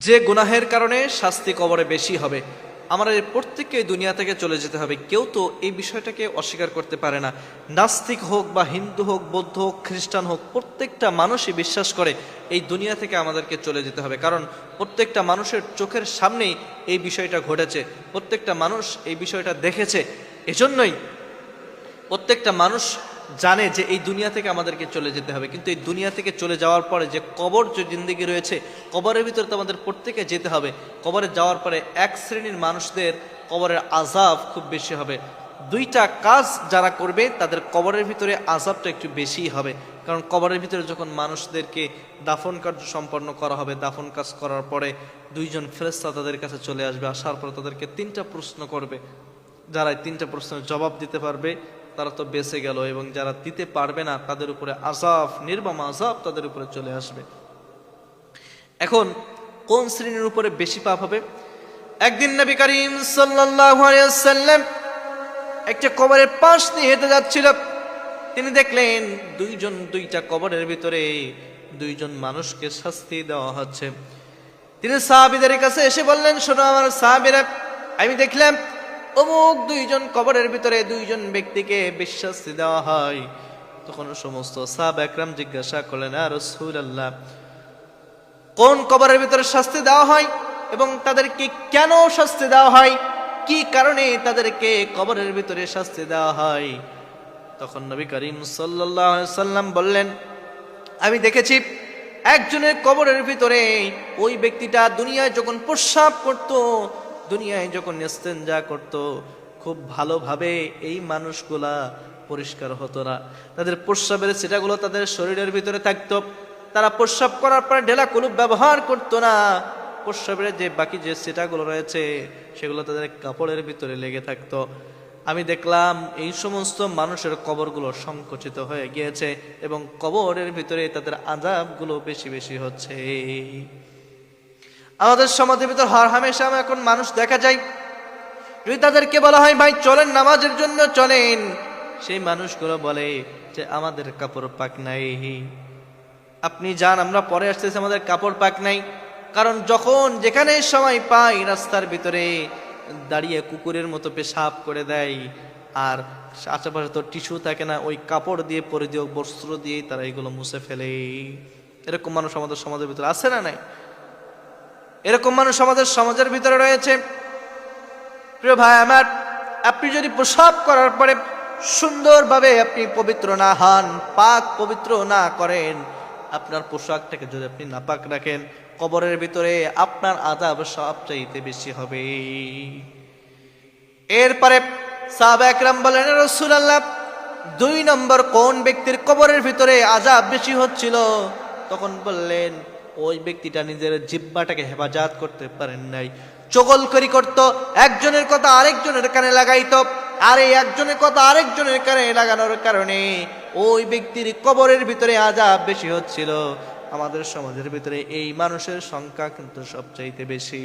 যে গুনাহের কারণে শাস্তি কবরে বেশি হবে এই প্রত্যেককে দুনিয়া থেকে চলে যেতে হবে। কেউ তো এই বিষয়টাকে অস্বীকার করতে পারে না। নাস্তিক হোক বা হিন্দু হোক, বৌদ্ধ হোক, খ্রিস্টান হোক, প্রত্যেকটা মানুষই বিশ্বাস করে এই দুনিয়া থেকে আমাদেরকে চলে যেতে হবে। কারণ প্রত্যেকটা মানুষের চোখের সামনেই এই বিষয়টা ঘটেছে, প্রত্যেকটা মানুষ এই বিষয়টা দেখেছে। এজন্যই প্রত্যেকটা মানুষ জানে যে এই দুনিয়া থেকে আমাদেরকে চলে যেতে হবে। কিন্তু এই দুনিয়া থেকে চলে যাওয়ার পরে যে কবর যে জিন্দিগি রয়েছে, কবরের ভিতরে তো আমাদের প্রত্যেকে যেতে হবে। কবরে যাওয়ার পরে এক শ্রেণির মানুষদের কবরের আজাব খুব বেশি হবে। দুইটা কাজ যারা করবে, তাদের কবরের ভিতরে আজাবটা একটু বেশিই হবে। কারণ কবরের ভিতরে যখন মানুষদেরকে দাফন কার্য সম্পন্ন করা হবে, দাফন কাজ করার পরে দুইজন ফেরেস্তা তাদের কাছে চলে আসবে, আসার পর তাদেরকে তিনটা প্রশ্ন করবে। যারা তিনটা প্রশ্নের জবাব দিতে পারবে তারা তো বেঁচে গেল এবং যারা দিতে পারবে না, তাদের উপরে আজাব নির্মম আজাব তাদের উপরে চলে আসবে। এখন কোন শ্রেণির উপরে বেশি পাপ হবে? একদিন নবী করিম ওয়াসাল্লাম একটা কবরের পাশ দিয়ে হেঁটে যাচ্ছিল। তিনি দেখলেন দুইজন, দুইটা কবরের ভিতরে দুইজন মানুষকে শাস্তি দেওয়া হচ্ছে। তিনি সাহাবিদের কাছে এসে বললেন, শোনো আমার সাহাবিরা, আমি দেখলাম অমুক দুইজন কবরের ভিতরে দুইজন ব্যক্তিকে বিশ্বাস্তি দেওয়া হয়। তখন সমস্ত সাব একরাম জিজ্ঞাসা করলেন আর রসুল আল্লাহ কোন কবরের ভিতরে শাস্তি দেওয়া হয় এবং তাদেরকে কেন শাস্তি দেওয়া হয়? কি কারণে তাদেরকে কবরের ভিতরে শাস্তি দেওয়া হয়? তখন নবী করিম সাল্লাম বললেন, আমি দেখেছি একজনের কবরের ভিতরে ওই ব্যক্তিটা দুনিয়ায় যখন প্রস্রাব করত দুনিয়ায় যখন যা করত, খুব ভালোভাবে এই মানুষগুলা পরিষ্কার হতো না। তাদের প্রস্রাবের সেটাগুলো তাদের শরীরের ভিতরে থাকতো। তারা প্রস্রাব করার পরে ঢেলা কুলুপ ব্যবহার করতো না। প্রস্রাবের যে বাকি যে সেটাগুলো রয়েছে, সেগুলো তাদের কাপড়ের ভিতরে লেগে থাকতো। আমি দেখলাম এই সমস্ত মানুষের কবরগুলো সংকুচিত হয়ে গিয়েছে এবং কবরের ভিতরে তাদের আজাবগুলো বেশি বেশি হচ্ছে। আমাদের সমাজের ভিতর হর হামেশা এখন মানুষ দেখা যায়। যদি তাদেরকে বলা হয়, ভাই, চলেন নামাজের জন্য, চলেন। সেই মানুষগুলো বলে যে, আমাদের কাপড় পাক নাই। আপনি যান, আমরা পরে আসতেছি, আমাদের কাপড় পাক নাই। কারণ যখন যেখানে সময় পাই, রাস্তার ভিতরে দাঁড়িয়ে কুকুরের মতো পেশাব করে দেয়। আর আশেপাশে তো টিস্যু থাকে না, ওই কাপড় দিয়ে, পরিধেয় বস্ত্র দিয়ে তারা এগুলো মুছে ফেলে। এরকম মানুষ আমাদের সমাজের ভিতরে আছে না নাই? এরকম মানুষ আমাদের সমাজের ভিতরে রয়েছে। প্রিয় ভাই, আমার আপনি যদি প্রসাব করার পরে সুন্দরভাবে আপনি পবিত্র না হন, পাক পবিত্র না করেন, আপনার পোশাকটাকে যদি আপনি নাপাক রাখেন, কবরের ভিতরে আপনার আদাব সবচাইতে বেশি হবে। এরপরে সাহাবা একরাম বলেন রসুল আল্লাহ দুই নম্বর কোন ব্যক্তির কবরের ভিতরে আজাব বেশি হচ্ছিল? তখন বললেন ওই ব্যক্তিটা নিজের জিব্বাটাকে হেফাজত করতে পারেন নাই। চগল করি করত, একজনের কথা আরেকজনের কানে লাগাইত, আর এই একজনের কথা আরেকজনের কানে লাগানোর কারণে ওই ব্যক্তির কবরের ভিতরে আজাব বেশি হচ্ছিল। আমাদের সমাজের ভিতরে এই মানুষের সংখ্যা কিন্তু সবচাইতে বেশি।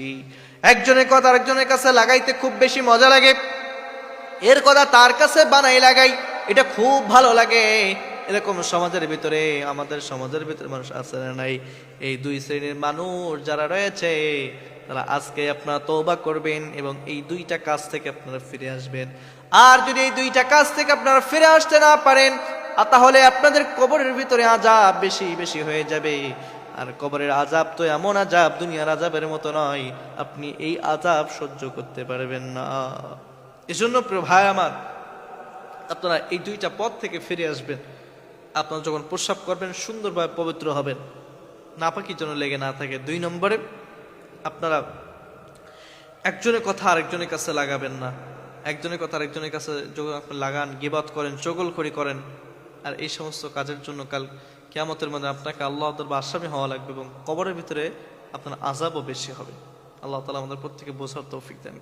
একজনের কথা আরেকজনের কাছে লাগাইতে খুব বেশি মজা লাগে। এর কথা তার কাছে বানাই লাগাই, এটা খুব ভালো লাগে। এরকম সমাজের ভিতরে, আমাদের সমাজের ভিতরে মানুষ আছে না নাই? এই দুই শ্রেণির মানুষ যারা রয়েছে, তারা আজকে আপনারা তৌবা করবেন এবং এই দুইটা কাজ থেকে আপনারা ফিরে আসবেন। আর যদি এই দুইটা কাজ থেকে আপনারা ফিরে আসতে না পারেন তাহলে আপনাদের কবরের ভিতরে আজাব বেশি বেশি হয়ে যাবে। আর কবরের আজাব তো এমন আজাব দুনিয়ার আজাবের মতো নয়। আপনি এই আজাব সহ্য করতে পারবেন না। এজন্য প্রিয় ভাই আমার, আপনারা এই দুইটা পথ থেকে ফিরে আসবেন। আপনারা যখন প্রস্রাব করবেন, সুন্দরভাবে পবিত্র হবেন। নাপাকি যেন লেগে না থাকে। দুই নম্বরে, আপনারা একজনের কথা আরেকজনের কাছে লাগাবেন না। একজনের কথা আরেকজনের কাছে যখন আপনি লাগান গিবাত করেন, চগলখড়ি করেন, আর এই সমস্ত কাজের জন্য কাল কেয়ামতের মধ্যে আপনাকে আল্লাহ বা আসামি হওয়া লাগবে এবং কবরের ভিতরে আপনার আজাবও বেশি হবে। আল্লাহ তালা আমাদের প্রত্যেকে বোঝার তৌফিক দেন